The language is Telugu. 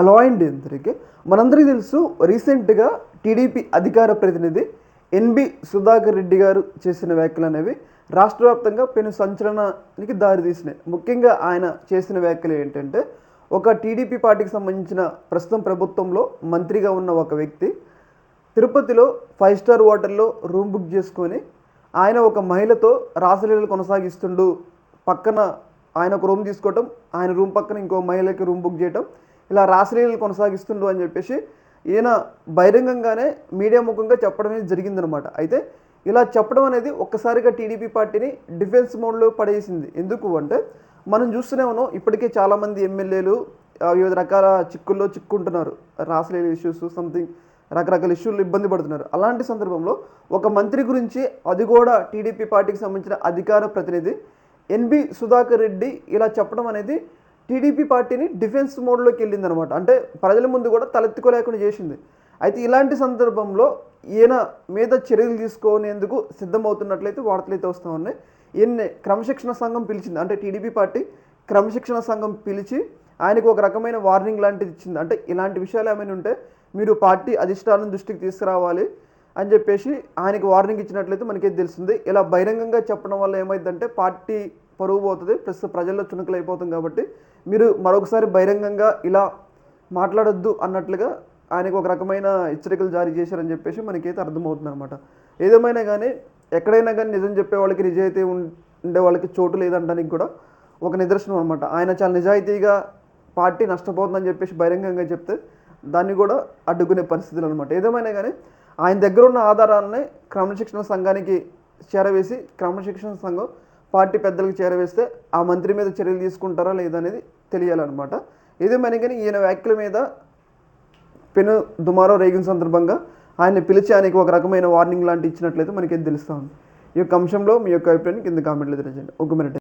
హలో అండి మనందరికీ తెలుసు రీసెంట్గా టీడీపీ అధికార ప్రతినిధి ఎన్బి సుధాకర్ రెడ్డి గారు చేసిన వ్యాఖ్యలు అనేవి రాష్ట్ర వ్యాప్తంగా పెను సంచలనానికి దారితీసినాయి ముఖ్యంగా ఆయన చేసిన వ్యాఖ్యలు ఏంటంటే ఒక టీడీపీ పార్టీకి సంబంధించిన ప్రస్తుతం ప్రభుత్వంలో మంత్రిగా ఉన్న ఒక వ్యక్తి తిరుపతిలో ఫైవ్ స్టార్ హోటల్లో రూమ్ బుక్ చేసుకొని ఆయన ఒక మహిళతో రాసలీలలు కొనసాగిస్తుండు. పక్కన ఆయన ఒక రూమ్ తీసుకోవటం ఆయన రూమ్ పక్కన ఇంకో మహిళకి రూమ్ బుక్ చేయటం ఇలా రాసలీలు కొనసాగిస్తుండు అని చెప్పేసి ఈయన బహిరంగంగానే మీడియా ముఖంగా చెప్పడం అనేది జరిగిందనమాట. అయితే ఇలా చెప్పడం అనేది ఒక్కసారిగా టీడీపీ పార్టీని డిఫెన్స్ మోడ్లో పడేసింది. ఎందుకు అంటే మనం చూస్తూనే ఉన్నాం ఇప్పటికే చాలామంది ఎమ్మెల్యేలు వివిధ రకాల చిక్కుల్లో చిక్కుంటున్నారు. రాసలేని ఇష్యూస్ సంథింగ్ రకరకాల ఇష్యూలు ఇబ్బంది పడుతున్నారు. అలాంటి సందర్భంలో ఒక మంత్రి గురించి అది కూడా టీడీపీ పార్టీకి సంబంధించిన అధికార ప్రతినిధి ఎన్బి సుధాకర్ రెడ్డి ఇలా చెప్పడం అనేది టీడీపీ పార్టీని డిఫెన్స్ మోడ్లోకి వెళ్ళిందనమాట. అంటే ప్రజల ముందు కూడా తలెత్తుకోలేకుండా చేసింది. అయితే ఇలాంటి సందర్భంలో ఈయన మీద చర్యలు తీసుకునేందుకు సిద్ధమవుతున్నట్లయితే వార్తలు అయితే వస్తూ ఉన్నాయి. ఈయన్ని క్రమశిక్షణ సంఘం పిలిచింది. అంటే టీడీపీ పార్టీ క్రమశిక్షణ సంఘం పిలిచి ఆయనకు ఒక రకమైన వార్నింగ్ లాంటిది ఇచ్చింది. అంటే ఇలాంటి విషయాలు ఏమైనా ఉంటే మీరు పార్టీ అధిష్టానం దృష్టికి తీసుకురావాలి అని చెప్పేసి ఆయనకి వార్నింగ్ ఇచ్చినట్లయితే మనకేది తెలిసింది ఇలా బహిరంగంగా చెప్పడం వల్ల ఏమైందంటే పార్టీ పరువు పోతుంది ప్లస్ ప్రజల్లో చునుకులు అయిపోతుంది కాబట్టి మీరు మరొకసారి బహిరంగంగా ఇలా మాట్లాడొద్దు అన్నట్లుగా ఆయనకు ఒక రకమైన హెచ్చరికలు జారీ చేశారని చెప్పేసి మనకైతే అర్థమవుతుంది అనమాట ఏదేమైనా కానీ ఎక్కడైనా కానీ నిజం చెప్పే వాళ్ళకి నిజాయితీ ఉండే వాళ్ళకి చోటు లేదంటానికి కూడా ఒక నిదర్శనం అనమాట ఆయన చాలా నిజాయితీగా పార్టీ నష్టపోతుందని చెప్పేసి బహిరంగంగా చెప్తే దాన్ని కూడా అడ్డుకునే పరిస్థితులు అనమాట ఏదేమైనా కానీ ఆయన దగ్గర ఉన్న ఆధారాలని క్రమశిక్షణ సంఘానికి చేరవేసి క్రమశిక్షణ సంఘం పార్టీ పెద్దలకు చేరవేస్తే ఆ మంత్రి మీద చర్యలు తీసుకుంటారా లేదనేది అనేది తెలియాలన్నమాట. ఏదేమైనా కానీ ఈయన వ్యాఖ్యల మీద పెను దుమారో రేగిన సందర్భంగా ఆయన్ని పిలిచి ఆయనకి ఒక రకమైన వార్నింగ్ లాంటి ఇచ్చినట్లయితే మనకి తెలుస్తూ ఉంది. ఈ యొక్క అంశంలో మీ యొక్క అభిప్రాయాన్ని కింద కామెంట్లు తెలియజేయండి. ఒక మినిట్.